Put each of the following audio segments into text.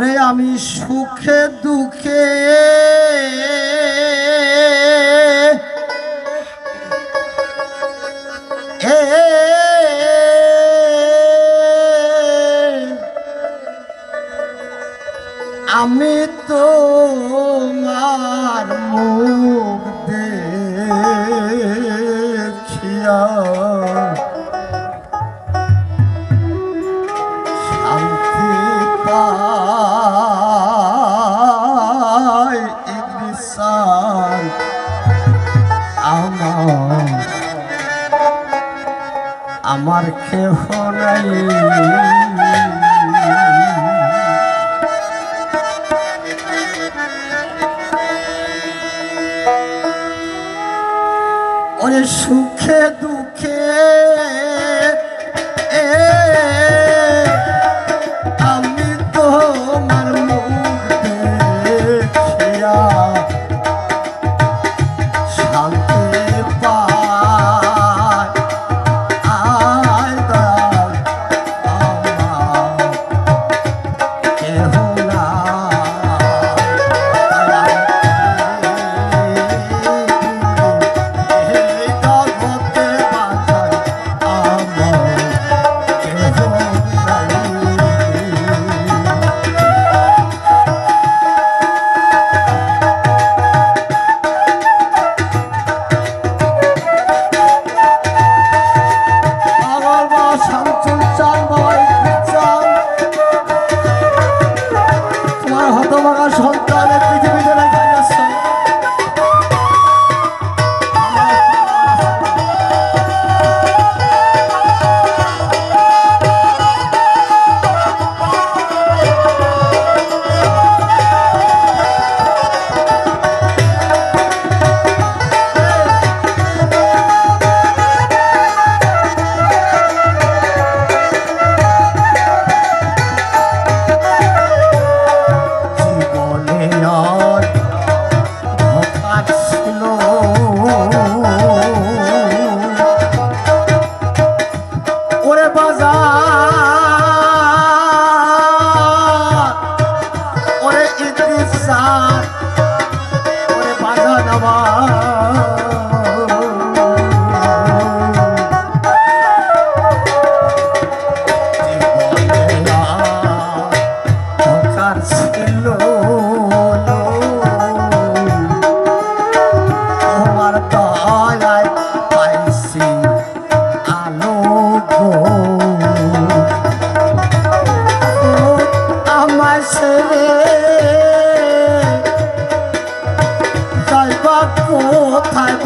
ওরে আমি সুখে দুঃখে আমি তো মুখ জীবনে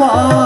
Oh.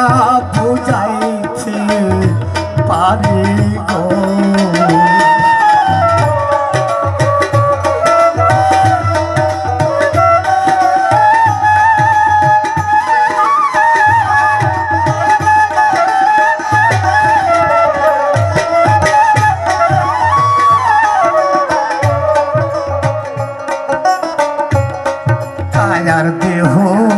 না বুঝাইতে পারি গো আর দেহ